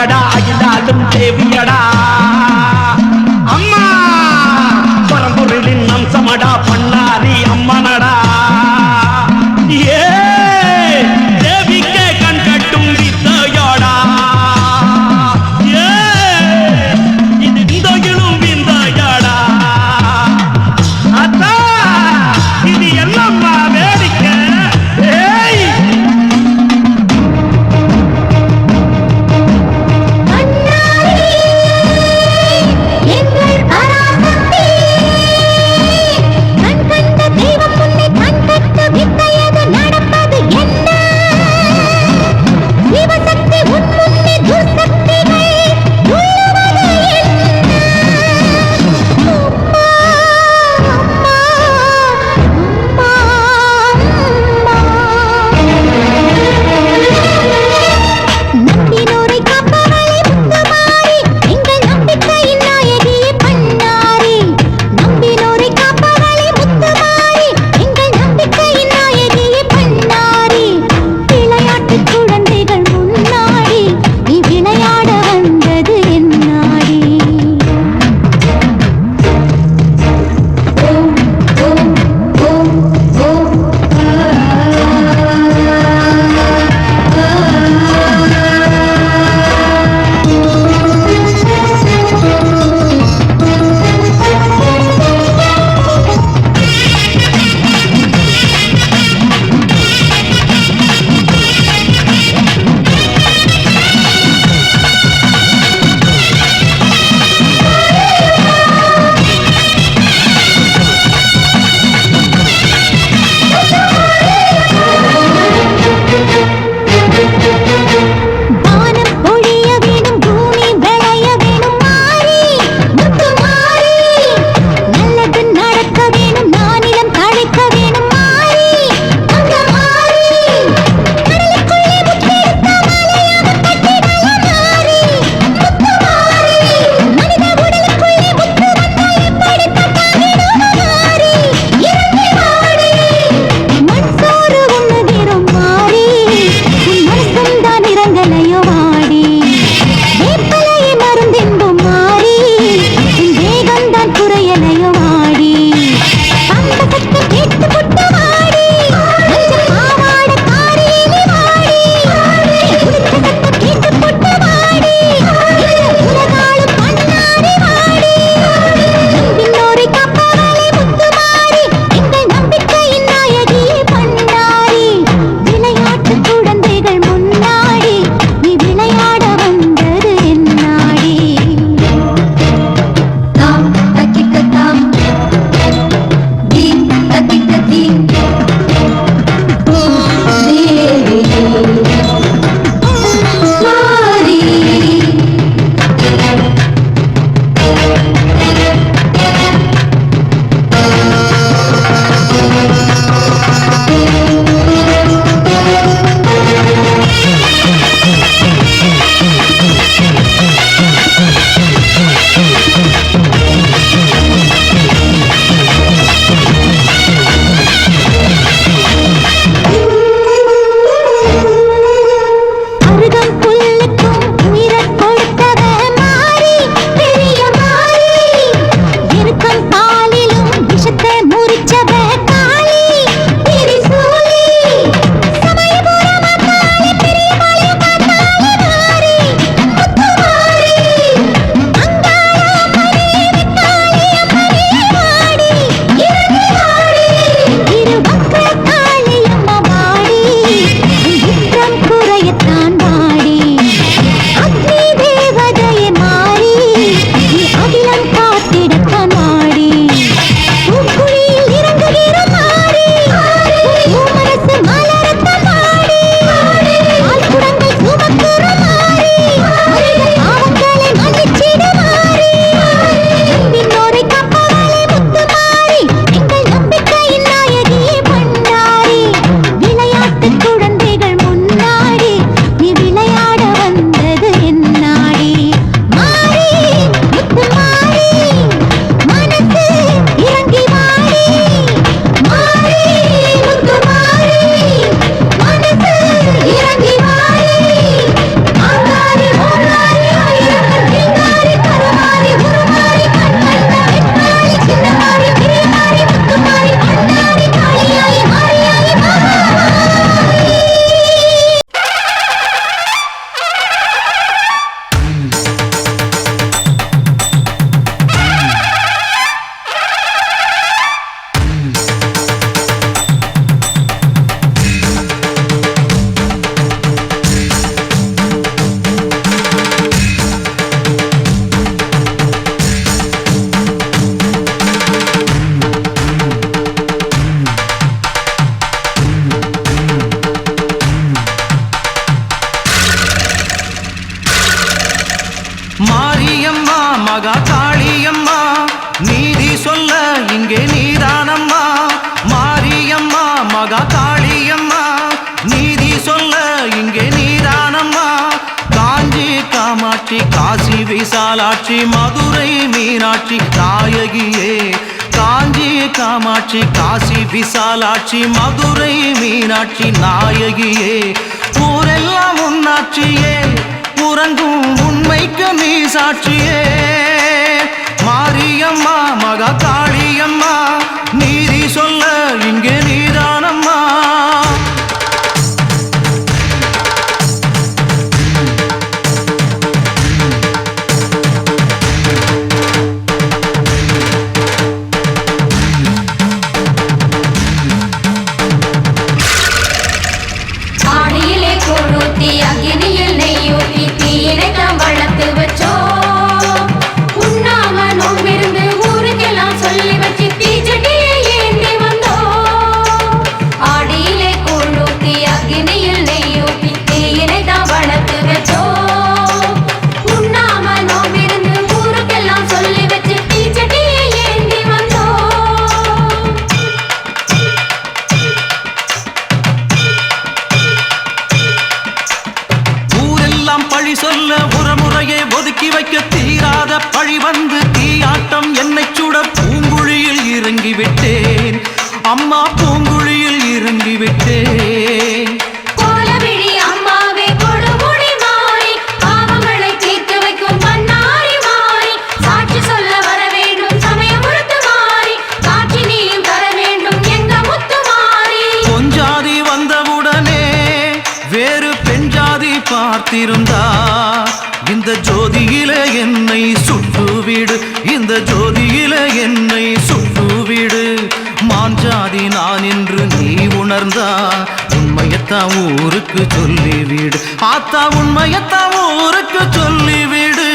தேவியடா அகிலாலும் தேவியடா. மீனாட்சி காசி விசாலாட்சி மதுரை மீனாட்சி தாயகியே காஞ்சி காமாட்சி காசி விசாலாட்சி மதுரை மீனாட்சி நாயகியே. ஊரெல்லாம் உன்னாட்சியே உறங்கும் உண்மைக்கு நீ சாட்சியே மாரியம்மா மகா காளியம்மா நீதி சொல்ல இங்கே பார்த்திருந்தார் இந்த ஜோதியில என்னை சுட்டுவிடு இந்த ஜோதியில என்னை சுட்டுவிடு மாஞ்சாதி நான் என்று நீ உணர்ந்தா உண்மையத்தா ஊருக்கு சொல்லிவிடு. ஆத்தா உண்மையத்தா ஊருக்கு சொல்லிவிடு.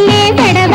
నీలే తడవ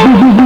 Oh!